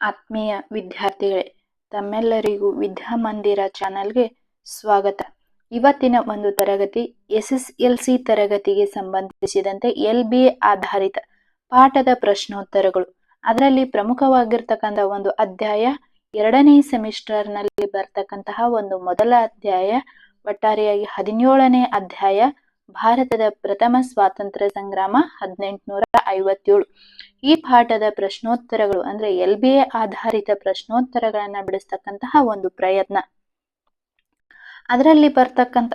ಆತ್ಮೀಯ ವಿದ್ಯಾರ್ಥಿಗಳೇ, ತಮ್ಮೆಲ್ಲರಿಗೂ ವಿದ್ಯಾಮಂದಿರ ಚಾನಲ್ಗೆ ಸ್ವಾಗತ. ಇವತ್ತಿನ ಒಂದು ತರಗತಿ ಎಸ್ ಎಸ್ ಎಲ್ ಸಿ ತರಗತಿಗೆ ಸಂಬಂಧಿಸಿದಂತೆ ಎಲ್ ಬಿ ಆಧಾರಿತ ಪಾಠದ ಪ್ರಶ್ನೋತ್ತರಗಳು. ಅದರಲ್ಲಿ ಪ್ರಮುಖವಾಗಿರ್ತಕ್ಕಂಥ ಒಂದು ಅಧ್ಯಾಯ, ಎರಡನೇ ಸೆಮಿಸ್ಟರ್ನಲ್ಲಿ ಬರ್ತಕ್ಕಂತಹ ಒಂದು ಮೊದಲ ಅಧ್ಯಾಯ, ಒಟ್ಟಾರೆಯಾಗಿ ಹದಿನೇಳನೇ ಅಧ್ಯಾಯ ಭಾರತದ ಪ್ರಥಮ ಸ್ವಾತಂತ್ರ್ಯ ಸಂಗ್ರಾಮ ಹದಿನೆಂಟುನೂರ ಐವತ್ತೇಳು ಈ ಪಾಠದ ಪ್ರಶ್ನೋತ್ತರಗಳು ಅಂದ್ರೆ ಎಲ್ ಬಿ ಎ ಆಧಾರಿತ ಪ್ರಶ್ನೋತ್ತರಗಳನ್ನ ಬಿಡಿಸ್ತಕ್ಕಂತಹ ಒಂದು ಪ್ರಯತ್ನ. ಅದರಲ್ಲಿ ಬರ್ತಕ್ಕಂತ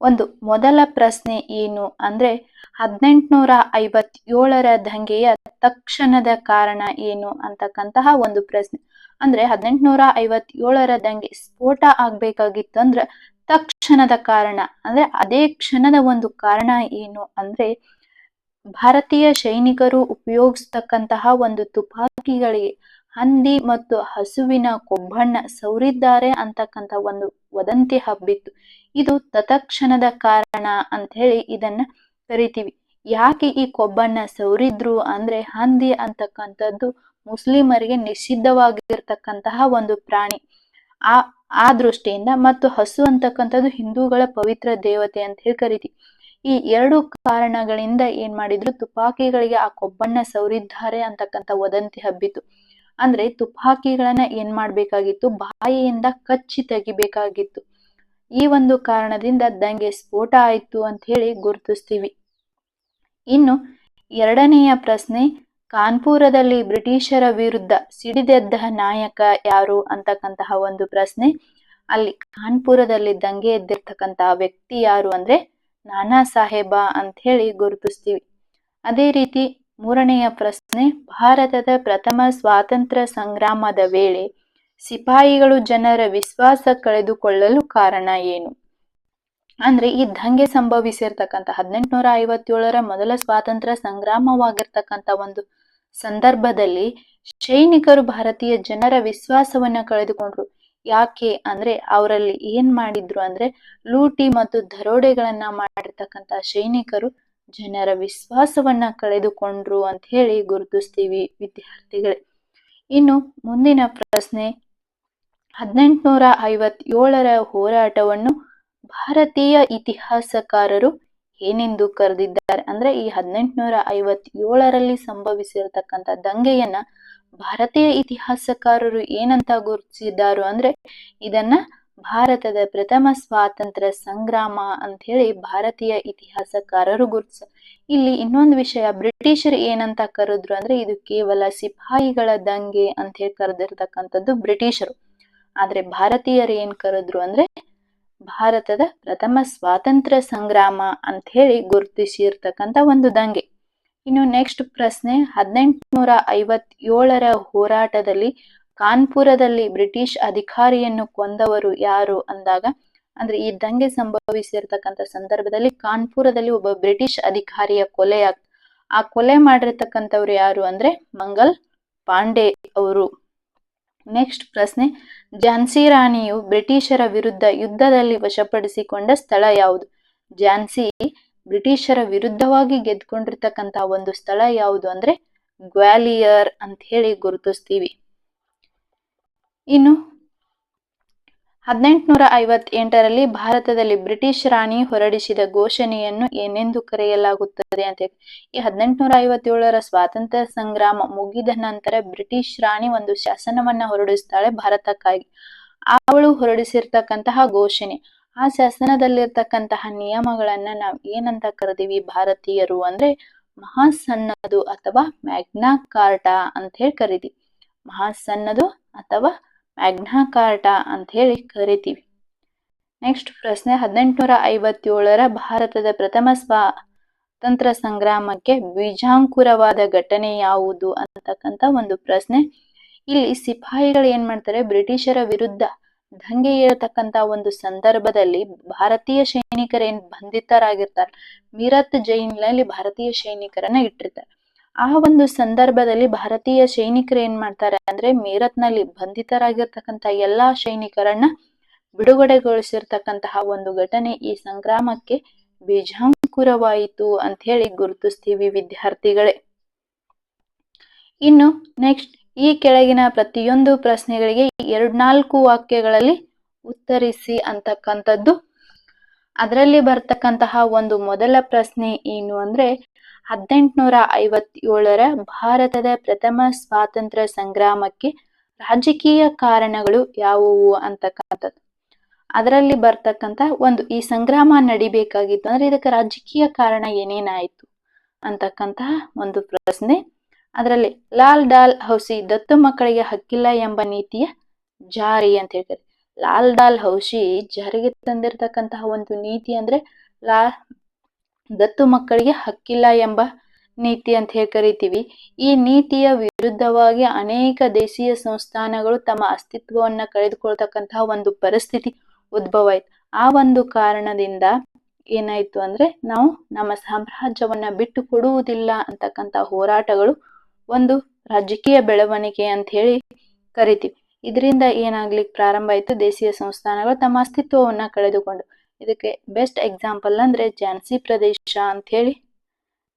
ಒಂದು ಮೊದಲ ಪ್ರಶ್ನೆ ಏನು ಅಂದ್ರೆ ಹದಿನೆಂಟುನೂರ ಐವತ್ತೇಳರ ದಂಗೆಯ ತಕ್ಷಣದ ಕಾರಣ ಏನು ಅಂತಕ್ಕಂತಹ ಒಂದು ಪ್ರಶ್ನೆ. ಅಂದ್ರೆ ಹದಿನೆಂಟುನೂರ ಐವತ್ತೇಳರ ದಂಗೆ ಸ್ಫೋಟ ಆಗ್ಬೇಕಾಗಿತ್ತು ಅಂದ್ರ ತಕ್ಷಣದ ಕಾರಣ. ಅಂದ್ರೆ ಅದೇ ಕ್ಷಣದ ಒಂದು ಕಾರಣ ಏನು ಅಂದ್ರೆ ಭಾರತೀಯ ಸೈನಿಕರು ಉಪಯೋಗಿಸ್ತಕ್ಕಂತಹ ಒಂದು ತುಪಾಕಿಗಳಿಗೆ ಹಂದಿ ಮತ್ತು ಹಸುವಿನ ಕೊಬ್ಬಣ್ಣ ಸೌರಿದ್ದಾರೆ ಅಂತಕ್ಕಂಥ ಒಂದು ವದಂತಿ ಹಬ್ಬಿತ್ತು. ಇದು ತತಕ್ಷಣದ ಕಾರಣ ಅಂತ ಹೇಳಿ ಇದನ್ನ ಕರಿತೀವಿ. ಯಾಕೆ ಈ ಕೊಬ್ಬಣ್ಣ ಸೌರಿದ್ರು ಅಂದ್ರೆ ಹಂದಿ ಅಂತಕ್ಕಂಥದ್ದು ಮುಸ್ಲಿಮರಿಗೆ ನಿಷಿದ್ಧವಾಗಿರ್ತಕ್ಕಂತಹ ಒಂದು ಪ್ರಾಣಿ. ಆ ಆ ದೃಷ್ಟಿಯಿಂದ ಮತ್ತು ಹಸು ಅಂತಕ್ಕಂಥದ್ದು ಹಿಂದೂಗಳ ಪವಿತ್ರ ದೇವತೆ ಅಂತ ಹೇಳಿ ಕರಿತೀವಿ. ಈ ಎರಡು ಕಾರಣಗಳಿಂದ ಏನ್ ಮಾಡಿದ್ರು, ತುಪಾಕಿಗಳಿಗೆ ಆ ಕೊಬ್ಬಣ್ಣ ಸೌರಿದ್ದಾರೆ ಅಂತಕ್ಕಂಥ ವದಂತಿ ಹಬ್ಬಿತು. ಅಂದ್ರೆ ತುಪಾಕಿಗಳನ್ನ ಏನ್ ಮಾಡ್ಬೇಕಾಗಿತ್ತು, ಬಾಯಿಯಿಂದ ಕಚ್ಚಿ ತೆಗಿಬೇಕಾಗಿತ್ತು. ಈ ಒಂದು ಕಾರಣದಿಂದ ದಂಗೆ ಸ್ಫೋಟ ಆಯ್ತು ಅಂತ ಹೇಳಿ ಗುರುತಿಸ್ತೀವಿ. ಇನ್ನು ಎರಡನೆಯ ಪ್ರಶ್ನೆ ಕಾನ್ಪುರದಲ್ಲಿ ಬ್ರಿಟಿಷರ ವಿರುದ್ಧ ಸಿಡಿದೆದ್ದ ನಾಯಕ ಯಾರು ಅಂತಕ್ಕಂತಹ ಒಂದು ಪ್ರಶ್ನೆ. ಅಲ್ಲಿ ಕಾನ್ಪುರದಲ್ಲಿ ದಂಗೆ ಎದ್ದಿರ್ತಕ್ಕಂತಹ ವ್ಯಕ್ತಿ ಯಾರು ಅಂದ್ರೆ ನಾನಾ ಸಾಹೇಬ ಅಂತ ಹೇಳಿ ಗುರುತಿಸ್ತೀವಿ. ಅದೇ ರೀತಿ ಮೂರನೆಯ ಪ್ರಶ್ನೆ, ಭಾರತದ ಪ್ರಥಮ ಸ್ವಾತಂತ್ರ್ಯ ಸಂಗ್ರಾಮದ ವೇಳೆ ಸಿಪಾಯಿಗಳು ಜನರ ವಿಶ್ವಾಸ ಕಳೆದುಕೊಳ್ಳಲು ಕಾರಣ ಏನು? ಅಂದ್ರೆ ಈ ದಂಗೆ ಸಂಭವಿಸಿರ್ತಕ್ಕಂಥ ಹದಿನೆಂಟುನೂರ ಐವತ್ತೇಳರ ಮೊದಲ ಸ್ವಾತಂತ್ರ್ಯ ಸಂಗ್ರಾಮವಾಗಿರ್ತಕ್ಕಂಥ ಒಂದು ಸಂದರ್ಭದಲ್ಲಿ ಸೈನಿಕರು ಭಾರತೀಯ ಜನರ ವಿಶ್ವಾಸವನ್ನ ಕಳೆದುಕೊಂಡ್ರು. ಯಾಕೆ ಅಂದ್ರೆ ಅವರಲ್ಲಿ ಏನ್ ಮಾಡಿದ್ರು ಅಂದ್ರೆ ಲೂಟಿ ಮತ್ತು ದರೋಡೆಗಳನ್ನ ಮಾಡಿರ್ತಕ್ಕಂಥ ಸೈನಿಕರು ಜನರ ವಿಶ್ವಾಸವನ್ನ ಕಳೆದುಕೊಂಡ್ರು ಅಂತ ಹೇಳಿ ಗುರುತಿಸ್ತೀವಿ ವಿದ್ಯಾರ್ಥಿಗಳೇ. ಇನ್ನು ಮುಂದಿನ ಪ್ರಶ್ನೆ ಹದಿನೆಂಟುನೂರ ಐವತ್ತೇಳರ ಹೋರಾಟವನ್ನು ಭಾರತೀಯ ಇತಿಹಾಸಕಾರರು ಏನೆಂದು ಕರೆದಿದ್ದಾರೆ ಅಂದ್ರೆ ಈ ಹದಿನೆಂಟುನೂರ ಐವತ್ತೇಳರಲ್ಲಿ ಸಂಭವಿಸಿರತಕ್ಕಂಥ ದಂಗೆಯನ್ನ ಭಾರತೀಯ ಇತಿಹಾಸಕಾರರು ಏನಂತ ಗುರುತಿಸಿದ್ದಾರು ಅಂದ್ರೆ ಇದನ್ನ ಭಾರತದ ಪ್ರಥಮ ಸ್ವಾತಂತ್ರ್ಯ ಸಂಗ್ರಾಮ ಅಂತ ಹೇಳಿ ಭಾರತೀಯ ಇತಿಹಾಸಕಾರರು ಗುರುತಿಸ, ಇಲ್ಲಿ ಇನ್ನೊಂದು ವಿಷಯ, ಬ್ರಿಟಿಷರು ಏನಂತ ಕರೆದ್ರು ಅಂದ್ರೆ ಇದು ಕೇವಲ ಸಿಪಾಯಿಗಳ ದಂಗೆ ಅಂತ ಹೇಳಿ ಕರೆದಿರ್ತಕ್ಕಂಥದ್ದು ಬ್ರಿಟಿಷರು. ಆದ್ರೆ ಭಾರತೀಯರು ಏನ್ ಕರೆದ್ರು ಅಂದ್ರೆ ಭಾರತದ ಪ್ರಥಮ ಸ್ವಾತಂತ್ರ್ಯ ಸಂಗ್ರಾಮ ಅಂತ ಹೇಳಿ ಗುರುತಿಸಿರ್ತಕ್ಕಂಥ ಒಂದು ದಂಗೆ. ಇನ್ನು ನೆಕ್ಸ್ಟ್ ಪ್ರಶ್ನೆ ಹದಿನೆಂಟುನೂರ ಐವತ್ತೇಳರ ಹೋರಾಟದಲ್ಲಿ ಕಾನ್ಪುರದಲ್ಲಿ ಬ್ರಿಟಿಷ್ ಅಧಿಕಾರಿಯನ್ನು ಕೊಂದವರು ಯಾರು ಅಂದಾಗ, ಅಂದ್ರೆ ಈ ದಂಗೆ ಸಂಭವಿಸಿರ್ತಕ್ಕಂಥ ಸಂದರ್ಭದಲ್ಲಿ ಕಾನ್ಪುರದಲ್ಲಿ ಒಬ್ಬ ಬ್ರಿಟಿಷ್ ಅಧಿಕಾರಿಯ ಕೊಲೆ ಆ ಕೊಲೆ ಮಾಡಿರ್ತಕ್ಕಂಥವ್ರು ಯಾರು ಅಂದ್ರೆ ಮಂಗಲ್ ಪಾಂಡೆ ಅವರು. ನೆಕ್ಸ್ಟ್ ಪ್ರಶ್ನೆ ಝಾನ್ಸಿ ರಾಣಿಯು ಬ್ರಿಟಿಷರ ವಿರುದ್ಧ ಯುದ್ಧದಲ್ಲಿ ವಶಪಡಿಸಿಕೊಂಡ ಸ್ಥಳ ಯಾವುದು? ಝಾನ್ಸಿ ಬ್ರಿಟಿಷರ ವಿರುದ್ಧವಾಗಿ ಗೆದ್ಕೊಂಡಿರ್ತಕ್ಕಂಥ ಒಂದು ಸ್ಥಳ ಯಾವುದು ಅಂದ್ರೆ ಗ್ವಾಲಿಯರ್ ಅಂತ ಹೇಳಿ ಗುರುತಿಸ್ತೀವಿ. ಇನ್ನು ಹದಿನೆಂಟುನೂರ ಐವತ್ತೆಂಟರಲ್ಲಿ ಭಾರತದಲ್ಲಿ ಬ್ರಿಟಿಷ್ ರಾಣಿ ಹೊರಡಿಸಿದ ಘೋಷಣೆಯನ್ನು ಏನೆಂದು ಕರೆಯಲಾಗುತ್ತದೆ ಅಂತ ಈ ಹದಿನೆಂಟುನೂರ ಐವತ್ತೇಳರ ಸ್ವಾತಂತ್ರ್ಯ ಸಂಗ್ರಾಮ ಮುಗಿದ ನಂತರ ಬ್ರಿಟಿಷ್ ರಾಣಿ ಒಂದು ಶಾಸನವನ್ನ ಹೊರಡಿಸ್ತಾಳೆ ಭಾರತಕ್ಕಾಗಿ. ಅವಳು ಹೊರಡಿಸಿರ್ತಕ್ಕಂತಹ ಘೋಷಣೆ, ಆ ಶಾಸನದಲ್ಲಿರ್ತಕ್ಕಂತಹ ನಿಯಮಗಳನ್ನ ನಾವು ಏನಂತ ಕರೆದಿವಿ ಭಾರತೀಯರು ಅಂದ್ರೆ ಮಹಾಸನ್ನದು ಅಥವಾ ಮ್ಯಾಗ್ನಾ ಕಾರ್ಟಾ ಅಂತ ಹೇಳಿ ಕರಿತೀವಿ ಮಹಾಸನ್ನದು ಅಥವಾ ಮ್ಯಾಗ್ನಾ ಕಾರ್ಟಾ ಅಂತ ಹೇಳಿ ಕರಿತೀವಿ. ನೆಕ್ಸ್ಟ್ ಪ್ರಶ್ನೆ ಹದಿನೆಂಟುನೂರ ಐವತ್ತೇಳರ ಭಾರತದ ಪ್ರಥಮ ಸ್ವಾತಂತ್ರ್ಯ ಸಂಗ್ರಾಮಕ್ಕೆ ಬೀಜಾಂಕುರವಾದ ಘಟನೆ ಯಾವುದು ಅಂತಕ್ಕಂಥ ಒಂದು ಪ್ರಶ್ನೆ. ಇಲ್ಲಿ ಸಿಪಾಯಿಗಳು ಏನ್ ಮಾಡ್ತಾರೆ, ಬ್ರಿಟಿಷರ ವಿರುದ್ಧ ದಂಗೆ ಏರತಕ್ಕಂತ ಒಂದು ಸಂದರ್ಭದಲ್ಲಿ ಭಾರತೀಯ ಸೈನಿಕರೇನ್ ಬಂಧಿತರಾಗಿರ್ತಾರೆ? ಮೀರತ್ನಲ್ಲಿ ಭಾರತೀಯ ಸೈನಿಕರನ್ನ ಇಟ್ಟಿರ್ತಾರೆ. ಆ ಒಂದು ಸಂದರ್ಭದಲ್ಲಿ ಭಾರತೀಯ ಸೈನಿಕರು ಏನ್ ಮಾಡ್ತಾರೆ ಅಂದ್ರೆ ಮೀರತ್ನಲ್ಲಿ ಬಂಧಿತರಾಗಿರ್ತಕ್ಕಂತ ಎಲ್ಲಾ ಸೈನಿಕರನ್ನ ಬಿಡುಗಡೆಗೊಳಿಸಿರ್ತಕ್ಕಂತಹ ಒಂದು ಘಟನೆ ಈ ಸಂಗ್ರಾಮಕ್ಕೆ ಬೀಜಾಂಕುರವಾಯಿತು ಅಂತ ಹೇಳಿ ಗುರುತಿಸ್ತೀವಿ ವಿದ್ಯಾರ್ಥಿಗಳೇ. ಇನ್ನು ನೆಕ್ಸ್ಟ್ ಈ ಕೆಳಗಿನ ಪ್ರತಿಯೊಂದು ಪ್ರಶ್ನೆಗಳಿಗೆ ಎರಡ್ನಾಲ್ಕು ವಾಕ್ಯಗಳಲ್ಲಿ ಉತ್ತರಿಸಿ ಅಂತಕ್ಕಂಥದ್ದು. ಅದರಲ್ಲಿ ಬರ್ತಕ್ಕಂತಹ ಒಂದು ಮೊದಲ ಪ್ರಶ್ನೆ ಏನು ಅಂದ್ರೆ ಹದಿನೆಂಟುನೂರ ಐವತ್ತೇಳರ ಭಾರತದ ಪ್ರಥಮ ಸ್ವಾತಂತ್ರ್ಯ ಸಂಗ್ರಾಮಕ್ಕೆ ರಾಜಕೀಯ ಕಾರಣಗಳು ಯಾವುವು ಅಂತಕ್ಕಂಥದ್ದು ಅದರಲ್ಲಿ ಬರ್ತಕ್ಕಂತ ಒಂದು, ಈ ಸಂಗ್ರಾಮ ನಡಿಬೇಕಾಗಿತ್ತು ಅಂದ್ರೆ ಇದಕ್ಕೆ ರಾಜಕೀಯ ಕಾರಣ ಏನೇನಾಯ್ತು ಅಂತಕ್ಕಂತಹ ಒಂದು ಪ್ರಶ್ನೆ. ಅದರಲ್ಲಿ ಲಾಲ್ ಡಾಲ್ ಹೌಸಿ ದತ್ತು ಮಕ್ಕಳಿಗೆ ಹಕ್ಕಿಲ್ಲ ಎಂಬ ನೀತಿಯ ಜಾರಿ ಅಂತ ಹೇಳ್ತಾರೆ. ಲಾಲ್ ಡಾಲ್ ಹೌಸಿ ಜಾರಿಗೆ ತಂದಿರತಕ್ಕಂತಹ ಒಂದು ನೀತಿ ಅಂದ್ರೆ ಲಾ ದತ್ತು ಮಕ್ಕಳಿಗೆ ಹಕ್ಕಿಲ್ಲ ಎಂಬ ನೀತಿ ಅಂತ ಹೇಳಿ ಕರಿತೀವಿ. ಈ ನೀತಿಯ ವಿರುದ್ಧವಾಗಿ ಅನೇಕ ದೇಶೀಯ ಸಂಸ್ಥಾನಗಳು ತಮ್ಮ ಅಸ್ತಿತ್ವವನ್ನ ಕಳೆದುಕೊಳ್ತಕ್ಕಂತಹ ಒಂದು ಪರಿಸ್ಥಿತಿ ಉದ್ಭವ ಆಯ್ತು ಆ ಒಂದು ಕಾರಣದಿಂದ ಏನಾಯ್ತು ಅಂದ್ರೆ ನಾವು ನಮ್ಮ ಸಾಮ್ರಾಜ್ಯವನ್ನ ಬಿಟ್ಟು ಕೊಡುವುದಿಲ್ಲ ಅಂತಕ್ಕಂತ ಹೋರಾಟಗಳು ಒಂದು ರಾಜಕೀಯ ಬೆಳವಣಿಗೆ ಅಂತ ಹೇಳಿ ಕರಿತೀವಿ. ಇದರಿಂದ ಏನಾಗ್ಲಿಕ್ಕೆ ಪ್ರಾರಂಭ ಆಯ್ತು? ದೇಶೀಯ ಸಂಸ್ಥಾನಗಳು ತಮ್ಮ ಅಸ್ತಿತ್ವವನ್ನ ಕಳೆದುಕೊಂಡು. ಇದಕ್ಕೆ ಬೆಸ್ಟ್ ಎಕ್ಸಾಂಪಲ್ ಅಂದ್ರೆ ಝಾನ್ಸಿ ಪ್ರದೇಶ ಅಂತ ಹೇಳಿ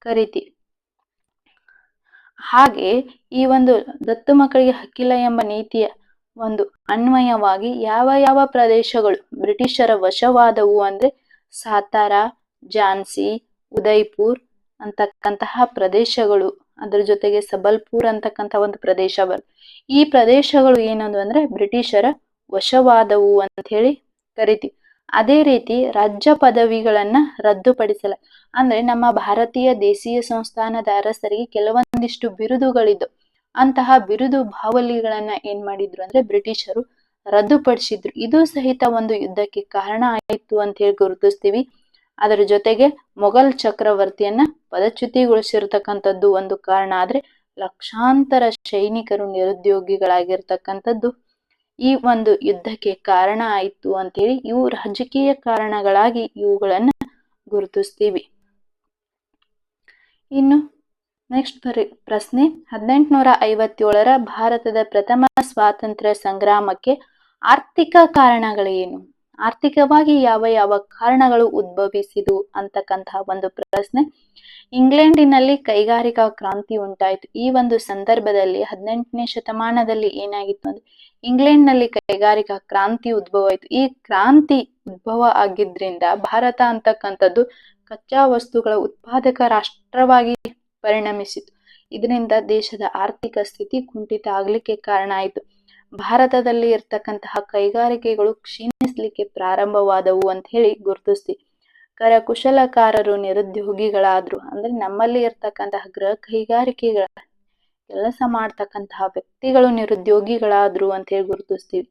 ಕರಿತೀವಿ ಹಾಗೆ ಈ ಒಂದು ದತ್ತು ಮಕ್ಕಳಿಗೆ ಹಕ್ಕಿಲ್ಲ ಎಂಬ ನೀತಿಯ ಒಂದು ಅನ್ವಯವಾಗಿ ಯಾವ ಯಾವ ಪ್ರದೇಶಗಳು ಬ್ರಿಟಿಷರ ವಶವಾದವು ಅಂದ್ರೆ ಸಾತಾರ ಝಾನ್ಸಿ ಉದಯ್ಪುರ್ ಅಂತಕ್ಕಂತಹ ಪ್ರದೇಶಗಳು. ಅದ್ರ ಜೊತೆಗೆ ಸಬಲ್ಪುರ್ ಅಂತಕ್ಕಂತಹ ಒಂದು ಪ್ರದೇಶ ಈ ಪ್ರದೇಶಗಳು ಏನದು ಅಂದ್ರೆ ಬ್ರಿಟಿಷರ ವಶವಾದವು ಅಂತ ಹೇಳಿ ಕರಿತೀವಿ ಅದೇ ರೀತಿ ರಾಜ್ಯ ಪದವಿಗಳನ್ನ ರದ್ದುಪಡಿಸಲ. ಅಂದ್ರೆ ನಮ್ಮ ಭಾರತೀಯ ದೇಶೀಯ ಸಂಸ್ಥಾನದ ಅರಸರಿಗೆ ಕೆಲವೊಂದಿಷ್ಟು ಬಿರುದುಗಳಿದ್ದು, ಅಂತಹ ಬಿರುದು ಬಾವಲಿಗಳನ್ನ ಏನ್ ಮಾಡಿದ್ರು ಅಂದ್ರೆ ಬ್ರಿಟಿಷರು ರದ್ದುಪಡಿಸಿದ್ರು. ಇದು ಸಹಿತ ಒಂದು ಯುದ್ಧಕ್ಕೆ ಕಾರಣ ಆಯಿತು ಅಂತ ಹೇಳಿ ಗುರುತಿಸ್ತೀವಿ. ಅದರ ಜೊತೆಗೆ ಮೊಘಲ್ ಚಕ್ರವರ್ತಿಯನ್ನ ಪದಚ್ಯುತಿಗೊಳಿಸಿರ್ತಕ್ಕಂಥದ್ದು ಒಂದು ಕಾರಣ. ಆದ್ರೆ ಲಕ್ಷಾಂತರ ಸೈನಿಕರು ನಿರುದ್ಯೋಗಿಗಳಾಗಿರ್ತಕ್ಕಂಥದ್ದು ಈ ಒಂದು ಯುದ್ಧಕ್ಕೆ ಕಾರಣ ಆಯಿತು ಅಂತೇಳಿ ಇವು ರಾಜಕೀಯ ಕಾರಣಗಳಾಗಿ ಇವುಗಳನ್ನ ಗುರುತಿಸ್ತೀವಿ. ಇನ್ನು ನೆಕ್ಸ್ಟ್ ಪ್ರಶ್ನೆ. ಹದಿನೆಂಟುನೂರ ಐವತ್ತೇಳರ ಭಾರತದ ಪ್ರಥಮ ಸ್ವಾತಂತ್ರ್ಯ ಸಂಗ್ರಾಮಕ್ಕೆ ಆರ್ಥಿಕ ಕಾರಣಗಳೇನು? ಆರ್ಥಿಕವಾಗಿ ಯಾವ ಯಾವ ಕಾರಣಗಳು ಉದ್ಭವಿಸಿದು ಅಂತಕ್ಕಂತಹ ಒಂದು ಪ್ರಶ್ನೆ. ಇಂಗ್ಲೆಂಡಿನಲ್ಲಿ ಕೈಗಾರಿಕಾ ಕ್ರಾಂತಿ ಉಂಟಾಯಿತು. ಈ ಒಂದು ಸಂದರ್ಭದಲ್ಲಿ ಹದಿನೆಂಟನೇ ಶತಮಾನದಲ್ಲಿ ಏನಾಗಿತ್ತು ಅಂದ್ರೆ ಇಂಗ್ಲೆಂಡ್ನಲ್ಲಿ ಕೈಗಾರಿಕಾ ಕ್ರಾಂತಿ ಉದ್ಭವ ಆಯಿತು ಈ ಕ್ರಾಂತಿ ಉದ್ಭವ ಆಗಿದ್ರಿಂದ ಭಾರತ ಅಂತಕ್ಕಂಥದ್ದು ಕಚ್ಚಾ ವಸ್ತುಗಳ ಉತ್ಪಾದಕ ರಾಷ್ಟ್ರವಾಗಿ ಪರಿಣಮಿಸಿತು ಇದರಿಂದ ದೇಶದ ಆರ್ಥಿಕ ಸ್ಥಿತಿ ಕುಂಠಿತ ಆಗ್ಲಿಕ್ಕೆ ಕಾರಣ ಆಯಿತು. ಭಾರತದಲ್ಲಿ ಇರ್ತಕ್ಕಂತಹ ಕೈಗಾರಿಕೆಗಳು ಕ್ಷೀಣಿಸ್ಲಿಕ್ಕೆ ಪ್ರಾರಂಭವಾದವು ಅಂತ ಹೇಳಿ ಗುರುತಿಸಿ ಕರಕುಶಲಕಾರರು, ನಿರುದ್ಯೋಗಿಗಳಾದ್ರು, ಅಂದ್ರೆ ನಮ್ಮಲ್ಲಿ ಇರ್ತಕ್ಕಂತಹ ಗೃಹ ಕೈಗಾರಿಕೆಗಳ ಕೆಲಸ ಮಾಡ್ತಕ್ಕಂತಹ ವ್ಯಕ್ತಿಗಳು ನಿರುದ್ಯೋಗಿಗಳಾದ್ರು ಅಂತ ಹೇಳಿ ಗುರುತಿಸ್ತೀವಿ.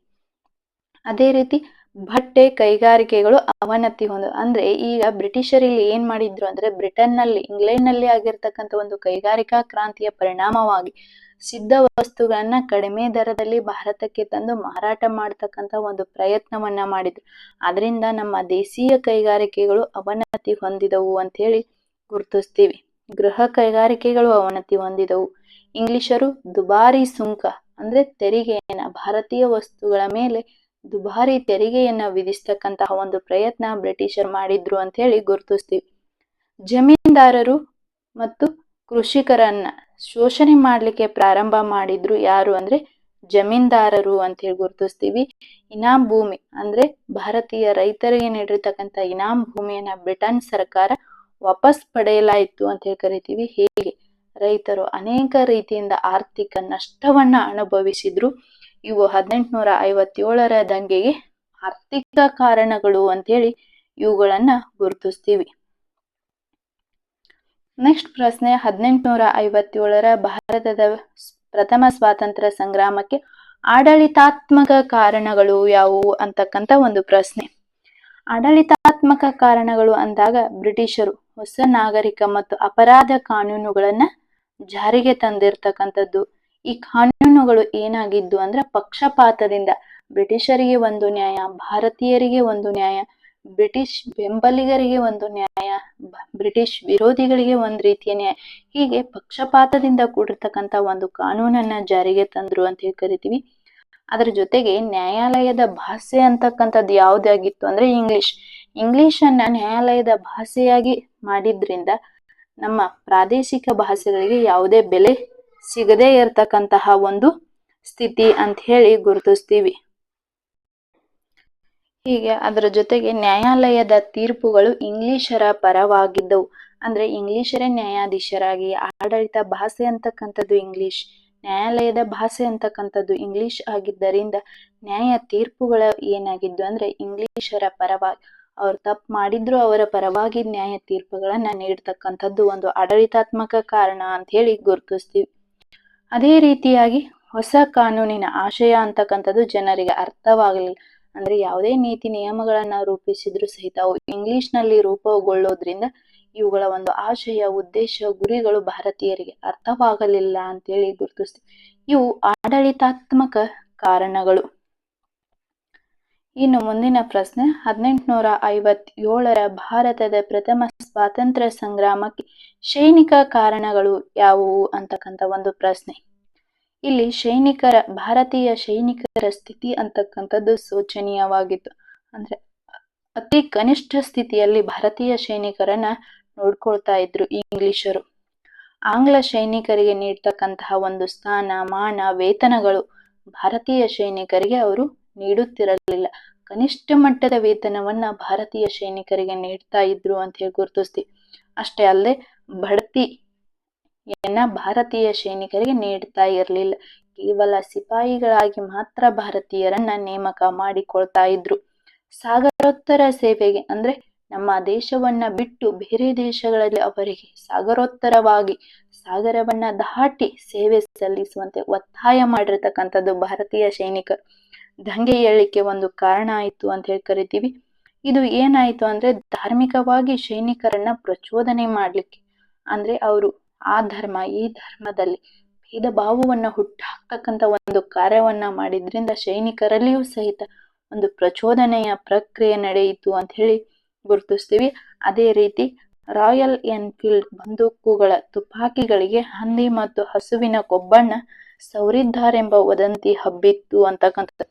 ಅದೇ ರೀತಿ ಬಟ್ಟೆ ಕೈಗಾರಿಕೆಗಳು ಅವನತಿ ಹೊಂದ, ಅಂದ್ರೆ ಈಗ ಬ್ರಿಟಿಷರ್ ಇಲ್ಲಿ ಏನ್ ಮಾಡಿದ್ರು ಅಂದ್ರೆ ಬ್ರಿಟನ್ನಲ್ಲಿ ಇಂಗ್ಲೆಂಡ್ನಲ್ಲಿ ಆಗಿರ್ತಕ್ಕಂಥ ಒಂದು ಕೈಗಾರಿಕಾ ಕ್ರಾಂತಿಯ ಪರಿಣಾಮವಾಗಿ ಸಿದ್ಧ ವಸ್ತುಗಳನ್ನ ಕಡಿಮೆ ದರದಲ್ಲಿ ಭಾರತಕ್ಕೆ ತಂದು ಮಾರಾಟ ಮಾಡ್ತಕ್ಕಂಥ ಒಂದು ಪ್ರಯತ್ನವನ್ನ ಮಾಡಿದ್ರು. ಅದರಿಂದ ನಮ್ಮ ದೇಶೀಯ ಕೈಗಾರಿಕೆಗಳು ಅವನತಿ ಹೊಂದಿದವು ಅಂತ ಹೇಳಿ ಗುರುತಿಸ್ತೀವಿ. ಗೃಹ ಕೈಗಾರಿಕೆಗಳು ಅವನತಿ ಹೊಂದಿದವು. ಇಂಗ್ಲಿಷರು ದುಬಾರಿ ಸುಂಕ, ಅಂದ್ರೆ ತೆರಿಗೆಯನ್ನ, ಭಾರತೀಯ ವಸ್ತುಗಳ ಮೇಲೆ ದುಬಾರಿ ತೆರಿಗೆಯನ್ನ ವಿಧಿಸ್ತಕ್ಕಂತಹ ಒಂದು ಪ್ರಯತ್ನ ಬ್ರಿಟಿಷರ್ ಮಾಡಿದ್ರು ಅಂತ ಹೇಳಿ ಗುರುತಿಸ್ತೀವಿ. ಜಮೀನ್ದಾರರು ಮತ್ತು ಕೃಷಿಕರನ್ನ ಶೋಷಣೆ ಮಾಡಲಿಕ್ಕೆ ಪ್ರಾರಂಭ ಮಾಡಿದ್ರು ಯಾರು ಅಂದ್ರೆ ಜಮೀನ್ದಾರರು ಅಂತ ಹೇಳಿ ಗುರುತಿಸ್ತೀವಿ. ಇನಾಮ್ ಭೂಮಿ ಅಂದ್ರೆ ಭಾರತೀಯ ರೈತರಿಗೆ ನೀಡಿರ್ತಕ್ಕಂಥ ಇನಾಮ್ ಭೂಮಿಯನ್ನ ಬ್ರಿಟನ್ ಸರ್ಕಾರ ವಾಪಸ್ ಪಡೆಯಲಾಯಿತು ಅಂತ ಹೇಳಿ ಕರಿತೀವಿ. ಹೇಗೆ? ರೈತರು ಅನೇಕ ರೀತಿಯಿಂದ ಆರ್ಥಿಕ ನಷ್ಟವನ್ನ ಅನುಭವಿಸಿದ್ರು. ಇವು ಹದಿನೆಂಟುನೂರ ಐವತ್ತೇಳರ ದಂಗೆಗೆ ಆರ್ಥಿಕ ಕಾರಣಗಳು ಅಂತೇಳಿ ಇವುಗಳನ್ನ ಗುರುತಿಸ್ತೀವಿ. ನೆಕ್ಸ್ಟ್ ಪ್ರಶ್ನೆ ಹದಿನೆಂಟುನೂರ ಐವತ್ತೇಳರ ಭಾರತದ ಪ್ರಥಮ ಸ್ವಾತಂತ್ರ್ಯ ಸಂಗ್ರಾಮಕ್ಕೆ ಆಡಳಿತಾತ್ಮಕ ಕಾರಣಗಳು ಯಾವುವು ಅಂತಕ್ಕಂಥ ಒಂದು ಪ್ರಶ್ನೆ. ಆಡಳಿತಾತ್ಮಕ ಕಾರಣಗಳು ಅಂದಾಗ ಬ್ರಿಟಿಷರು ಹೊಸ ನಾಗರಿಕ ಮತ್ತು ಅಪರಾಧ ಕಾನೂನುಗಳನ್ನ ಜಾರಿಗೆ ತಂದಿರ್ತಕ್ಕಂಥದ್ದು. ಈ ಕಾನೂನುಗಳು ಏನಾಗಿದ್ದು ಅಂದ್ರೆ ಪಕ್ಷಪಾತದಿಂದ ಬ್ರಿಟಿಷರಿಗೆ ಒಂದು ನ್ಯಾಯ, ಭಾರತೀಯರಿಗೆ ಒಂದು ನ್ಯಾಯ ಬ್ರಿಟಿಷ್ ಬೆಂಬಲಿಗರಿಗೆ ಒಂದು ನ್ಯಾಯ ಬ್ರಿಟಿಷ್ ವಿರೋಧಿಗಳಿಗೆ ಒಂದು ರೀತಿಯ ನ್ಯಾಯ. ಹೀಗೆ ಪಕ್ಷಪಾತದಿಂದ ಕೂಡಿರ್ತಕ್ಕಂಥ ಒಂದು ಕಾನೂನನ್ನ ಜಾರಿಗೆ ತಂದ್ರು ಅಂತ ಹೇಳಿ ಕರಿತೀವಿ. ಅದರ ಜೊತೆಗೆ ನ್ಯಾಯಾಲಯದ ಭಾಷೆ ಅಂತಕ್ಕಂಥದ್ದು ಯಾವ್ದಾಗಿತ್ತು ಅಂದ್ರೆ ಇಂಗ್ಲಿಷ್. ಇಂಗ್ಲಿಷ್ ಅನ್ನ ನ್ಯಾಯಾಲಯದ ಭಾಷೆಯಾಗಿ ಮಾಡಿದ್ರಿಂದ ನಮ್ಮ ಪ್ರಾದೇಶಿಕ ಭಾಷೆಗಳಿಗೆ ಯಾವುದೇ ಬೆಲೆ ಸಿಗದೇ ಇರತಕ್ಕಂತಹ ಒಂದು ಸ್ಥಿತಿ ಅಂತ ಹೇಳಿ ಗುರುತಿಸ್ತೀವಿ. ಹೀಗೆ ಅದರ ಜೊತೆಗೆ ನ್ಯಾಯಾಲಯದ ತೀರ್ಪುಗಳು ಇಂಗ್ಲಿಷರ ಪರವಾಗಿದ್ದವು. ಅಂದ್ರೆ ಇಂಗ್ಲಿಷರೇ ನ್ಯಾಯಾಧೀಶರಾಗಿ, ಆಡಳಿತ ಭಾಷೆ ಅಂತಕ್ಕಂಥದ್ದು ಇಂಗ್ಲಿಷ್, ನ್ಯಾಯಾಲಯದ ಭಾಷೆ ಅಂತಕ್ಕಂಥದ್ದು ಇಂಗ್ಲಿಷ್ ಆಗಿದ್ದರಿಂದ ನ್ಯಾಯ ತೀರ್ಪುಗಳ ಏನಾಗಿದ್ದು ಅಂದ್ರೆ ಇಂಗ್ಲಿಷರ ಪರವಾಗಿ ಅವ್ರು ತಪ್ಪು ಮಾಡಿದ್ರು ಅವರ ಪರವಾಗಿ ನ್ಯಾಯ ತೀರ್ಪುಗಳನ್ನ ನೀಡ್ತಕ್ಕಂಥದ್ದು ಒಂದು ಆಡಳಿತಾತ್ಮಕ ಕಾರಣ ಅಂತ ಹೇಳಿ ಗುರುತಿಸ್ತೀವಿ. ಅದೇ ರೀತಿಯಾಗಿ ಹೊಸ ಕಾನೂನಿನ ಆಶಯ ಅಂತಕ್ಕಂಥದ್ದು ಜನರಿಗೆ ಅರ್ಥವಾಗಲಿಲ್ಲ. ಅಂದ್ರೆ ಯಾವುದೇ ನೀತಿ ನಿಯಮಗಳನ್ನ ರೂಪಿಸಿದ್ರು ಸಹಿತ ಅವು ಇಂಗ್ಲಿಷ್ನಲ್ಲಿ ರೂಪುಗೊಳ್ಳೋದ್ರಿಂದ ಇವುಗಳ ಒಂದು ಆಶಯ, ಉದ್ದೇಶ, ಗುರಿಗಳು ಭಾರತೀಯರಿಗೆ ಅರ್ಥವಾಗಲಿಲ್ಲ ಅಂತೇಳಿ ಗುರುತಿಸ್ತೀವಿ. ಇವು ಆಡಳಿತಾತ್ಮಕ ಕಾರಣಗಳು. ಇನ್ನು ಮುಂದಿನ ಪ್ರಶ್ನೆ, ಹದಿನೆಂಟುನೂರ ಐವತ್ತೇಳರ ಭಾರತದ ಪ್ರಥಮ ಸ್ವಾತಂತ್ರ್ಯ ಸಂಗ್ರಾಮಕ್ಕೆ ಸೈನಿಕ ಕಾರಣಗಳು ಯಾವುವು ಅಂತಕ್ಕಂಥ ಒಂದು ಪ್ರಶ್ನೆ. ಇಲ್ಲಿ ಸೈನಿಕರ, ಭಾರತೀಯ ಸೈನಿಕರ ಸ್ಥಿತಿ ಅಂತಕ್ಕಂಥದ್ದು ಶೋಚನೀಯವಾಗಿತ್ತು ಅಂದ್ರೆ ಅತಿ ಕನಿಷ್ಠ ಸ್ಥಿತಿಯಲ್ಲಿ ಭಾರತೀಯ ಸೈನಿಕರನ್ನ ನೋಡ್ಕೊಳ್ತಾ ಇದ್ರು ಇಂಗ್ಲಿಷರು. ಆಂಗ್ಲ ಸೈನಿಕರಿಗೆ ನೀಡ್ತಕ್ಕಂತಹ ಒಂದು ಸ್ಥಾನ, ಮಾನ, ವೇತನಗಳು ಭಾರತೀಯ ಸೈನಿಕರಿಗೆ ಅವರು ನೀಡುತ್ತಿರಲಿಲ್ಲ. ಕನಿಷ್ಠ ಮಟ್ಟದ ವೇತನವನ್ನ ಭಾರತೀಯ ಸೈನಿಕರಿಗೆ ನೀಡ್ತಾ ಇದ್ರು ಅಂತ ಹೇಳಿ ಗುರುತಿಸ್ತಿ ಅಷ್ಟೇ ಅಲ್ಲದೆ ಬಡ್ತಿಯನ್ನ ಭಾರತೀಯ ಸೈನಿಕರಿಗೆ ನೀಡ್ತಾ ಇರಲಿಲ್ಲ. ಕೇವಲ ಸಿಪಾಯಿಗಳಾಗಿ ಮಾತ್ರ ಭಾರತೀಯರನ್ನ ನೇಮಕ ಮಾಡಿಕೊಳ್ತಾ ಇದ್ರು. ಸಾಗರೋತ್ತರ ಸೇವೆಗೆ ಅಂದ್ರೆ ನಮ್ಮ ದೇಶವನ್ನ ಬಿಟ್ಟು ಬೇರೆ ದೇಶಗಳಲ್ಲಿ ಅವರಿಗೆ ಸಾಗರೋತ್ತರವಾಗಿ ಸಾಗರವನ್ನ ದಾಟಿ ಸೇವೆ ಸಲ್ಲಿಸುವಂತೆ ಒತ್ತಾಯ ಮಾಡಿರ್ತಕ್ಕಂಥದ್ದು ಭಾರತೀಯ ಸೈನಿಕರು ದಂಗೆ ಏಳಿಕೆ ಒಂದು ಕಾರಣ ಆಯಿತು ಅಂತ ಹೇಳಿ ಕರಿತೀವಿ. ಇದು ಏನಾಯ್ತು ಅಂದ್ರೆ ಧಾರ್ಮಿಕವಾಗಿ ಸೈನಿಕರನ್ನ ಪ್ರಚೋದನೆ ಮಾಡ್ಲಿಕ್ಕೆ. ಅಂದ್ರೆ ಅವರು ಆ ಧರ್ಮ, ಈ ಧರ್ಮದಲ್ಲಿ ಭೇದ ಭಾವವನ್ನ ಹುಟ್ಟಾಕ್ತಕ್ಕಂಥ ಒಂದು ಕಾರ್ಯವನ್ನ ಮಾಡಿದ್ರಿಂದ ಸೈನಿಕರಲ್ಲಿಯೂ ಸಹಿತ ಒಂದು ಪ್ರಚೋದನೆಯ ಪ್ರಕ್ರಿಯೆ ನಡೆಯಿತು ಅಂತ ಹೇಳಿ ಗುರುತಿಸ್ತೀವಿ. ಅದೇ ರೀತಿ ರಾಯಲ್ ಎನ್ಫೀಲ್ಡ್ ಬಂದೂಕುಗಳ ತುಪಾಕಿಗಳಿಗೆ ಹಂದಿ ಮತ್ತು ಹಸುವಿನ ಕೊಬ್ಬಣ್ಣ ಸೌರಿದ್ದಾರೆಂಬ ವದಂತಿ ಹಬ್ಬಿತ್ತು ಅಂತಕ್ಕಂಥದ್ದು.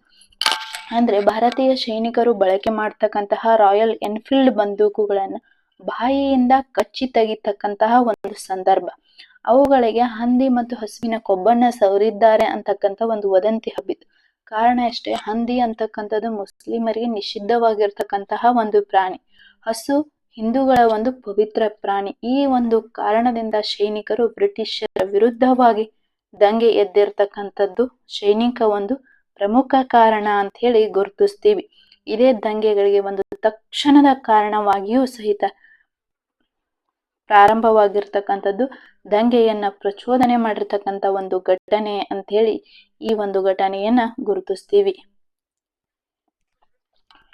ಅಂದ್ರೆ ಭಾರತೀಯ ಸೈನಿಕರು ಬಳಕೆ ಮಾಡ್ತಕ್ಕಂತಹ ರಾಯಲ್ ಎನ್ಫೀಲ್ಡ್ ಬಂದೂಕುಗಳನ್ನ ಬಾಯಿಯಿಂದ ಕಚ್ಚಿ ತೆಗಿತಕ್ಕಂತಹ ಒಂದು ಸಂದರ್ಭ. ಅವುಗಳಿಗೆ ಹಂದಿ ಮತ್ತು ಹಸುವಿನ ಕೊಬ್ಬನ್ನ ಸವರಿದ್ದಾರೆ ಅಂತಕ್ಕಂಥ ಒಂದು ವದಂತಿ ಹಬ್ಬಿತ್ತು ಕಾರಣ ಅಷ್ಟೇ ಹಂದಿ ಅಂತಕ್ಕಂಥದ್ದು ಮುಸ್ಲಿಮರಿಗೆ ನಿಷಿದ್ಧವಾಗಿರ್ತಕ್ಕಂತಹ ಒಂದು ಪ್ರಾಣಿ. ಹಸು ಹಿಂದೂಗಳ ಒಂದು ಪವಿತ್ರ ಪ್ರಾಣಿ. ಈ ಒಂದು ಕಾರಣದಿಂದ ಸೈನಿಕರು ಬ್ರಿಟಿಷರ ವಿರುದ್ಧವಾಗಿ ದಂಗೆ ಎದ್ದಿರ್ತಕ್ಕಂಥದ್ದು ಸೈನಿಕ ಒಂದು ಪ್ರಮುಖ ಕಾರಣ ಅಂತ ಹೇಳಿ ಗುರುತಿಸ್ತೀವಿ. ಇದೇ ದಂಗೆಗಳಿಗೆ ಒಂದು ತಕ್ಷಣದ ಕಾರಣವಾಗಿಯೂ ಸಹಿತ ಪ್ರಾರಂಭವಾಗಿರ್ತಕ್ಕಂಥದ್ದು, ದಂಗೆಯನ್ನ ಪ್ರಚೋದನೆ ಮಾಡಿರ್ತಕ್ಕಂಥ ಒಂದು ಘಟನೆ ಅಂತ ಹೇಳಿ ಈ ಒಂದು ಘಟನೆಯನ್ನ ಗುರುತಿಸ್ತೀವಿ.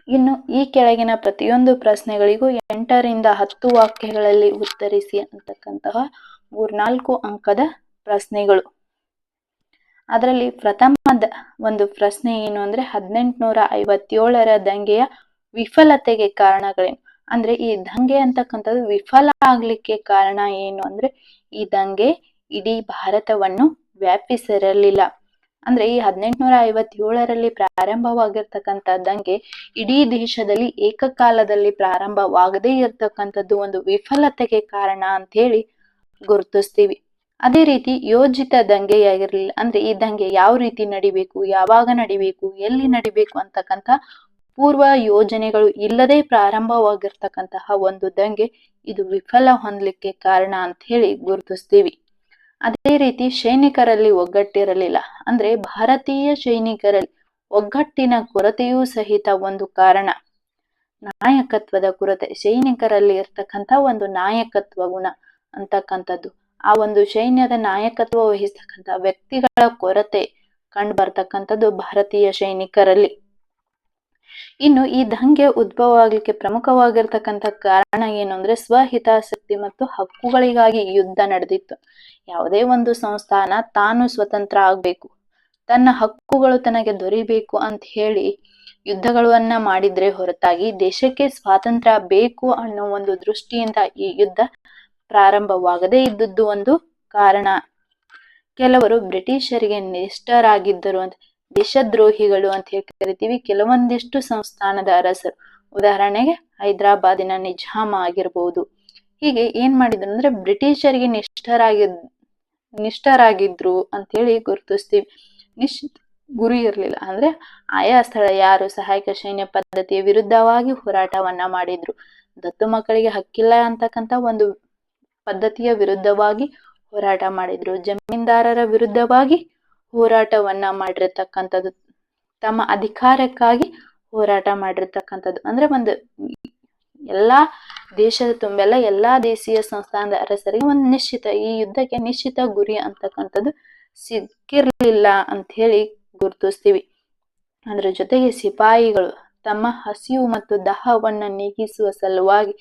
ಇನ್ನು ಈ ಕೆಳಗಿನ ಪ್ರತಿಯೊಂದು ಪ್ರಶ್ನೆಗಳಿಗೂ ಎಂಟರಿಂದ ಹತ್ತು ವಾಕ್ಯಗಳಲ್ಲಿ ಉತ್ತರಿಸಿ ಅಂತಕ್ಕಂತಹ ಮೂರ್ನಾಲ್ಕು ಅಂಕದ ಪ್ರಶ್ನೆಗಳು. ಅದರಲ್ಲಿ ಪ್ರಥಮದ ಒಂದು ಪ್ರಶ್ನೆ ಏನು ಅಂದ್ರೆ, ಹದಿನೆಂಟುನೂರ ಐವತ್ತೇಳರ ದಂಗೆಯ ವಿಫಲತೆಗೆ ಕಾರಣಗಳೇನು? ಅಂದ್ರೆ ಈ ದಂಗೆ ಅಂತಕ್ಕಂಥದ್ದು ವಿಫಲ ಆಗ್ಲಿಕ್ಕೆ ಕಾರಣ ಏನು ಅಂದ್ರೆ ಈ ದಂಗೆ ಇಡೀ ಭಾರತವನ್ನು ವ್ಯಾಪಿಸಿರಲಿಲ್ಲ. ಅಂದ್ರೆ ಈ ಹದಿನೆಂಟುನೂರ ಐವತ್ತೇಳರಲ್ಲಿ ಪ್ರಾರಂಭವಾಗಿರ್ತಕ್ಕಂಥ ದಂಗೆ ಇಡೀ ದೇಶದಲ್ಲಿ ಏಕಕಾಲದಲ್ಲಿ ಪ್ರಾರಂಭವಾಗದೇ ಇರತಕ್ಕಂಥದ್ದು ಒಂದು ವಿಫಲತೆಗೆ ಕಾರಣ ಅಂತ ಹೇಳಿ ಗುರುತಿಸ್ತೀವಿ. ಅದೇ ರೀತಿ ಯೋಜಿತ ದಂಗೆಯಾಗಿರಲಿಲ್ಲ ಅಂದ್ರೆ ಈ ದಂಗೆ ಯಾವ ರೀತಿ ನಡಿಬೇಕು, ಯಾವಾಗ ನಡಿಬೇಕು, ಎಲ್ಲಿ ನಡಿಬೇಕು ಅಂತಕ್ಕಂಥ ಪೂರ್ವ ಯೋಜನೆಗಳು ಇಲ್ಲದೆ ಪ್ರಾರಂಭವಾಗಿರ್ತಕ್ಕಂತಹ ಒಂದು ದಂಗೆ ಇದು ವಿಫಲ ಹೊಂದಲಿಕ್ಕೆ ಕಾರಣ ಅಂತ ಹೇಳಿ ಗುರುತಿಸ್ತೀವಿ. ಅದೇ ರೀತಿ ಸೈನಿಕರಲ್ಲಿ ಒಗ್ಗಟ್ಟಿರಲಿಲ್ಲ. ಅಂದ್ರೆ ಭಾರತೀಯ ಸೈನಿಕರಲ್ಲಿ ಒಗ್ಗಟ್ಟಿನ ಕೊರತೆಯೂ ಸಹಿತ ಒಂದು ಕಾರಣ. ನಾಯಕತ್ವದ ಕೊರತೆ, ಸೈನಿಕರಲ್ಲಿ ಇರ್ತಕ್ಕಂಥ ಒಂದು ನಾಯಕತ್ವ ಗುಣ ಅಂತಕ್ಕಂಥದ್ದು. ಆ ಒಂದು ಸೈನ್ಯದ ನಾಯಕತ್ವ ವಹಿಸ್ತಕ್ಕಂಥ ವ್ಯಕ್ತಿಗಳ ಕೊರತೆ ಕಂಡು ಬರ್ತಕ್ಕಂಥದ್ದು ಭಾರತೀಯ ಸೈನಿಕರಲ್ಲಿ. ಇನ್ನು ಈ ದಂಗೆ ಉದ್ಭವ ಆಗ್ಲಿಕ್ಕೆ ಪ್ರಮುಖವಾಗಿರ್ತಕ್ಕಂಥ ಕಾರಣ ಏನು ಅಂದ್ರೆ ಸ್ವಹಿತಾಸಕ್ತಿ ಮತ್ತು ಹಕ್ಕುಗಳಿಗಾಗಿ ಯುದ್ಧ ನಡೆದಿತ್ತು. ಯಾವುದೇ ಒಂದು ಸಂಸ್ಥಾನ ತಾನು ಸ್ವತಂತ್ರ ಆಗ್ಬೇಕು, ತನ್ನ ಹಕ್ಕುಗಳು ತನಗೆ ದೊರಿಬೇಕು ಅಂತ ಹೇಳಿ ಯುದ್ಧಗಳನ್ನ ಮಾಡಿದ್ರೆ ಹೊರತಾಗಿ ದೇಶಕ್ಕೆ ಸ್ವಾತಂತ್ರ್ಯ ಬೇಕು ಅನ್ನೋ ಒಂದು ದೃಷ್ಟಿಯಿಂದ ಈ ಯುದ್ಧ ಪ್ರಾರಂಭವಾಗದೇ ಇದ್ದದ್ದು ಒಂದು ಕಾರಣ. ಕೆಲವರು ಬ್ರಿಟಿಷರಿಗೆ ನಿಷ್ಠರಾಗಿದ್ದರು ಅಂತ ದೇಶದ್ರೋಹಿಗಳು ಅಂತ ಹೇಳಿ ಕರಿತೀವಿ. ಕೆಲವೊಂದಿಷ್ಟು ಸಂಸ್ಥಾನದ ಅರಸರು. ಉದಾಹರಣೆಗೆ ಹೈದರಾಬಾದಿನ ನಿಜಾಮ ಆಗಿರ್ಬೋದು. ಹೀಗೆ ಏನ್ ಮಾಡಿದ್ರು ಅಂದ್ರೆ ಬ್ರಿಟಿಷರಿಗೆ ನಿಷ್ಠರಾಗಿ, ನಿಷ್ಠರಾಗಿದ್ರು ಅಂತ ಹೇಳಿ ಗುರುತಿಸ್ತೀವಿ. ನಿಶ್, ಗುರಿ ಇರಲಿಲ್ಲ ಅಂದ್ರೆ ಆಯಾ ಸ್ಥಳ ಯಾರು ಸಹಾಯಕ ಸೈನ್ಯ ಪದ್ಧತಿಯ ವಿರುದ್ಧವಾಗಿ ಹೋರಾಟವನ್ನ ಮಾಡಿದ್ರು. ದತ್ತು ಮಕ್ಕಳಿಗೆ ಹಕ್ಕಿಲ್ಲ ಅಂತಕ್ಕಂಥ ಒಂದು ಪದ್ಧತಿಯ ವಿರುದ್ಧವಾಗಿ ಹೋರಾಟ ಮಾಡಿದ್ರು. ಜಮೀನ್ದಾರರ ವಿರುದ್ಧವಾಗಿ ಹೋರಾಟವನ್ನ ಮಾಡಿರ್ತಕ್ಕಂಥದ್ದು. ತಮ್ಮ ಅಧಿಕಾರಕ್ಕಾಗಿ ಹೋರಾಟ ಮಾಡಿರ್ತಕ್ಕಂಥದ್ದು. ಅಂದ್ರೆ ಒಂದು ಎಲ್ಲಾ ದೇಶದ ತುಂಬೆಲ್ಲ ಎಲ್ಲಾ ದೇಶೀಯ ಸಂಸ್ಥಾನದ ಅರಸರಿಗೆ ಒಂದು ನಿಶ್ಚಿತ, ಈ ಯುದ್ಧಕ್ಕೆ ನಿಶ್ಚಿತ ಗುರಿ ಅಂತಕ್ಕಂಥದ್ದು ಸಿಕ್ಕಿರ್ಲಿಲ್ಲ ಅಂತ ಹೇಳಿ ಗುರುತಿಸ್ತೀವಿ. ಅದರ ಜೊತೆಗೆ ಸಿಪಾಯಿಗಳು ತಮ್ಮ ಹಸಿವು ಮತ್ತು ದಾಹವನ್ನು ನೀಗಿಸುವ ಸಲುವಾಗಿ,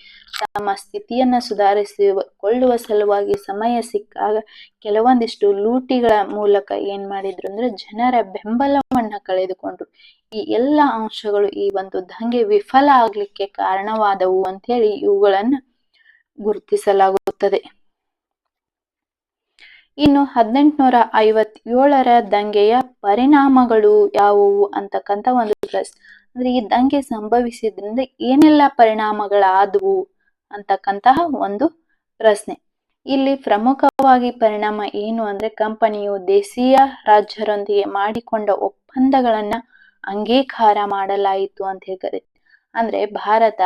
ತಮ್ಮ ಸ್ಥಿತಿಯನ್ನು ಸುಧಾರಿಸಿಕೊಳ್ಳುವ ಸಲುವಾಗಿ ಸಮಯ ಸಿಕ್ಕಾಗ ಕೆಲವೊಂದಿಷ್ಟು ಲೂಟಿಗಳ ಮೂಲಕ ಏನ್ ಮಾಡಿದ್ರು ಅಂದ್ರೆ ಜನರ ಬೆಂಬಲವನ್ನ ಕಳೆದುಕೊಂಡ್ರು. ಈ ಎಲ್ಲ ಅಂಶಗಳು ಈ ಒಂದು ದಂಗೆ ವಿಫಲ ಆಗ್ಲಿಕ್ಕೆ ಕಾರಣವಾದವು ಅಂತ ಹೇಳಿ ಇವುಗಳನ್ನ ಗುರುತಿಸಲಾಗುತ್ತದೆ. ಇನ್ನು ಹದಿನೆಂಟುನೂರ ಐವತ್ತೇಳರ ದಂಗೆಯ ಪರಿಣಾಮಗಳು ಯಾವುವು ಅಂತಕ್ಕಂಥ ಒಂದು ಪ್ರಶ್ನೆ ಅಂದ್ರೆ ಈ ದಂಗೆ ಸಂಭವಿಸಿದ್ರಿಂದ ಏನೆಲ್ಲ ಪರಿಣಾಮಗಳಾದವು ಅಂತಕ್ಕಂತಹ ಒಂದು ಪ್ರಶ್ನೆ. ಇಲ್ಲಿ ಪ್ರಮುಖವಾಗಿ ಪರಿಣಾಮ ಏನು ಅಂದ್ರೆ ಕಂಪನಿಯು ದೇಶೀಯ ರಾಜ್ಯರೊಂದಿಗೆ ಮಾಡಿಕೊಂಡ ಒಪ್ಪಂದಗಳನ್ನ ಅಂಗೀಕಾರ ಮಾಡಲಾಯಿತು ಅಂತ ಹೇಳ್ತಾರೆ. ಅಂದ್ರೆ ಭಾರತ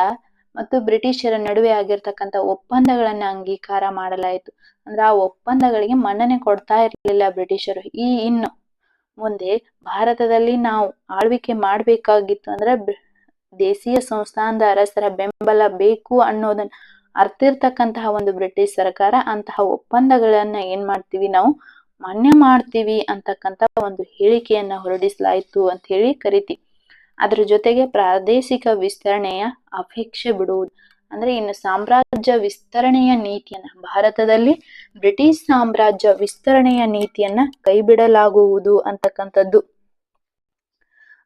ಮತ್ತು ಬ್ರಿಟಿಷರ ನಡುವೆ ಆಗಿರ್ತಕ್ಕಂಥ ಒಪ್ಪಂದಗಳನ್ನ ಅಂಗೀಕಾರ ಮಾಡಲಾಯಿತು. ಅಂದ್ರೆ ಆ ಒಪ್ಪಂದಗಳಿಗೆ ಮನ್ನಣೆ ಕೊಡ್ತಾ ಇರಲಿಲ್ಲ ಬ್ರಿಟಿಷರು. ಈ ಇನ್ನು ಮುಂದೆ ಭಾರತದಲ್ಲಿ ನಾವು ಆಳ್ವಿಕೆ ಮಾಡಬೇಕಾಗಿತ್ತು ಅಂದ್ರೆ ದೇಶೀಯ ಸಂಸ್ಥಾನದ ಅರಸರ ಬೆಂಬಲ ಬೇಕು ಅನ್ನೋದನ್ನ ಅರ್ತಿರ್ತಕ್ಕಂತಹ ಒಂದು ಬ್ರಿಟಿಷ್ ಸರ್ಕಾರ, ಅಂತಹ ಒಪ್ಪಂದಗಳನ್ನ ಏನ್ ಮಾಡ್ತೀವಿ ನಾವು? ಮಾನ್ಯ ಮಾಡ್ತೀವಿ ಅಂತಕ್ಕಂತ ಒಂದು ಹೇಳಿಕೆಯನ್ನ ಹೊರಡಿಸಲಾಯಿತು ಅಂತ ಹೇಳಿ ಕರಿತೀವಿ. ಅದ್ರ ಜೊತೆಗೆ ಪ್ರಾದೇಶಿಕ ವಿಸ್ತರಣೆಯ ಅಪೇಕ್ಷೆ ಬಿಡುವುದು. ಅಂದ್ರೆ ಇನ್ನು ಸಾಮ್ರಾಜ್ಯ ವಿಸ್ತರಣೆಯ ನೀತಿಯನ್ನ, ಭಾರತದಲ್ಲಿ ಬ್ರಿಟಿಷ್ ಸಾಮ್ರಾಜ್ಯ ವಿಸ್ತರಣೆಯ ನೀತಿಯನ್ನ ಕೈಬಿಡಲಾಗುವುದು ಅಂತಕ್ಕಂಥದ್ದು.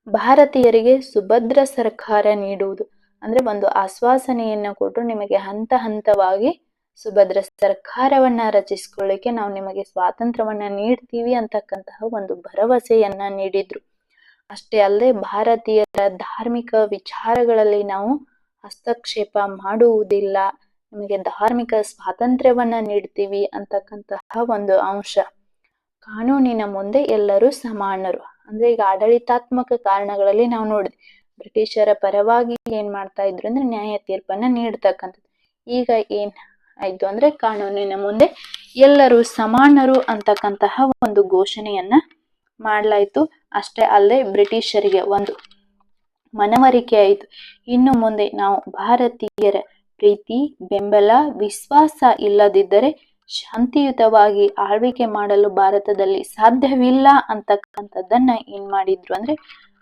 ಭಾರತೀಯರಿಗೆ ಸುಭದ್ರ ಸರ್ಕಾರ ನೀಡುವುದು ಅಂದ್ರೆ ಒಂದು ಆಶ್ವಾಸನೆಯನ್ನ ಕೊಟ್ಟು ನಿಮಗೆ ಹಂತ ಹಂತವಾಗಿ ಸುಭದ್ರ ಸರ್ಕಾರವನ್ನ ರಚಿಸಿಕೊಳ್ಳಿಕ್ಕೆ ನಾವು ನಿಮಗೆ ಸ್ವಾತಂತ್ರ್ಯವನ್ನ ನೀಡ್ತೀವಿ ಅಂತಕ್ಕಂತಹ ಒಂದು ಭರವಸೆಯನ್ನ ನೀಡಿದ್ರು. ಅಷ್ಟೇ ಅಲ್ಲದೆ ಭಾರತೀಯರ ಧಾರ್ಮಿಕ ವಿಚಾರಗಳಲ್ಲಿ ನಾವು ಹಸ್ತಕ್ಷೇಪ ಮಾಡುವುದಿಲ್ಲ. ನಿಮಗೆ ಧಾರ್ಮಿಕ ಸ್ವಾತಂತ್ರ್ಯವನ್ನ ನೀಡ್ತೀವಿ ಅಂತಕ್ಕಂತಹ ಒಂದು ಅಂಶ. ಕಾನೂನಿನ ಮುಂದೆ ಎಲ್ಲರೂ ಸಮಾನರು. ಅಂದ್ರೆ ಈಗ ಆಡಳಿತಾತ್ಮಕ ಕಾರಣಗಳಲ್ಲಿ ನಾವು ನೋಡಿದ್ವಿ. ಬ್ರಿಟಿಷರ ಪರವಾಗಿ ಏನ್ ಮಾಡ್ತಾ ಇದ್ರು ಅಂದ್ರೆ ನ್ಯಾಯ ತೀರ್ಪನ್ನ ನೀಡ್ತಕ್ಕಂಥದ್ದು. ಈಗ ಏನ್ ಆಯ್ತು ಅಂದ್ರೆ ಕಾನೂನಿನ ಮುಂದೆ ಎಲ್ಲರೂ ಸಮಾನರು ಅಂತಕ್ಕಂತಹ ಒಂದು ಘೋಷಣೆಯನ್ನ ಮಾಡ್ಲಾಯ್ತು. ಅಷ್ಟೇ ಅಲ್ಲದೆ ಬ್ರಿಟಿಷರಿಗೆ ಒಂದು ಮನವರಿಕೆ ಆಯಿತು. ಇನ್ನು ಮುಂದೆ ನಾವು ಭಾರತೀಯರ ಪ್ರೀತಿ, ಬೆಂಬಲ, ವಿಶ್ವಾಸ ಇಲ್ಲದಿದ್ದರೆ ಶಾಂತಿಯುತವಾಗಿ ಆಳ್ವಿಕೆ ಮಾಡಲು ಭಾರತದಲ್ಲಿ ಸಾಧ್ಯವಿಲ್ಲ ಅಂತಕ್ಕಂಥದ್ದನ್ನ ಏನ್ ಮಾಡಿದ್ರು ಅಂದ್ರೆ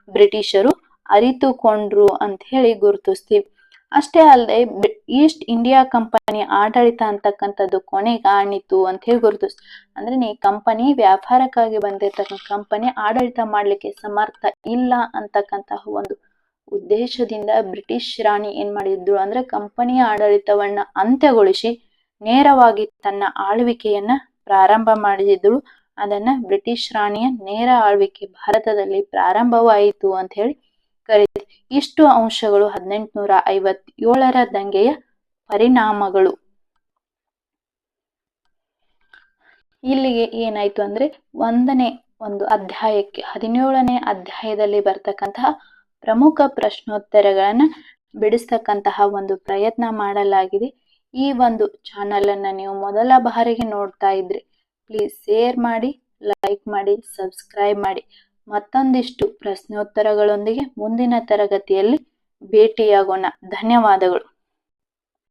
ಬ್ರಿಟಿಷರು ಅರಿತುಕೊಂಡ್ರು ಅಂತ ಹೇಳಿ ಗುರುತಿಸ್ತೀವಿ. ಅಷ್ಟೇ ಅಲ್ಲದೆ ಈಸ್ಟ್ ಇಂಡಿಯಾ ಕಂಪನಿ ಆಡಳಿತ ಅಂತಕ್ಕಂಥದ್ದು ಕೊನೆಗಾಣಿತು ಅಂತ ಹೇಳಿ ಗುರುತಿಸ್, ಅಂದ್ರೆ ನೀ ಕಂಪನಿ ವ್ಯಾಪಾರಕ್ಕಾಗಿ ಬಂದಿರ್ತಕ್ಕಂಥ ಕಂಪನಿ ಆಡಳಿತ ಮಾಡ್ಲಿಕ್ಕೆ ಸಮರ್ಥ ಇಲ್ಲ ಅಂತಕ್ಕಂತಹ ಒಂದು ಉದ್ದೇಶದಿಂದ ಬ್ರಿಟಿಷ್ ರಾಣಿ ಏನ್ ಮಾಡಿದ್ರು ಅಂದ್ರೆ ಕಂಪನಿಯ ಆಡಳಿತವನ್ನ ಅಂತ್ಯಗೊಳಿಸಿ ನೇರವಾಗಿ ತನ್ನ ಆಳ್ವಿಕೆಯನ್ನ ಪ್ರಾರಂಭ ಮಾಡಿದ್ರು ಅದನ್ನ ಬ್ರಿಟಿಷ್ ರಾಣಿಯ ನೇರ ಆಳ್ವಿಕೆ ಭಾರತದಲ್ಲಿ ಪ್ರಾರಂಭವಾಯಿತು ಅಂತ ಹೇಳಿ ಕರೀತೀವಿ. ಇಷ್ಟು ಅಂಶಗಳು ಹದಿನೆಂಟುನೂರ ಐವತ್ತೇಳರ ದಂಗೆಯ ಪರಿಣಾಮಗಳು. ಇಲ್ಲಿಗೆ ಏನಾಯ್ತು ಅಂದ್ರೆ ಒಂದನೇ ಒಂದು ಅಧ್ಯಾಯಕ್ಕೆ ಹದಿನೇಳನೇ ಅಧ್ಯಾಯದಲ್ಲಿ ಬರ್ತಕ್ಕಂತಹ ಪ್ರಮುಖ ಪ್ರಶ್ನೋತ್ತರಗಳನ್ನ ಬಿಡಿಸ್ತಕ್ಕಂತಹ ಒಂದು ಪ್ರಯತ್ನ ಮಾಡಲಾಗಿದೆ. ಈ ಒಂದು ಚಾನಲ್ ಅನ್ನ ನೀವು ಮೊದಲ ಬಾರಿಗೆ ನೋಡ್ತಾ ಇದ್ರಿ ಪ್ಲೀಸ್ ಶೇರ್ ಮಾಡಿ ಲೈಕ್ ಮಾಡಿ ಸಬ್ಸ್ಕ್ರೈಬ್ ಮಾಡಿ. ಮತ್ತೊಂದಿಷ್ಟು ಪ್ರಶ್ನೋತ್ತರಗಳೊಂದಿಗೆ ಮುಂದಿನ ತರಗತಿಯಲ್ಲಿ ಭೇಟಿಯಾಗೋಣ. ಧನ್ಯವಾದಗಳು.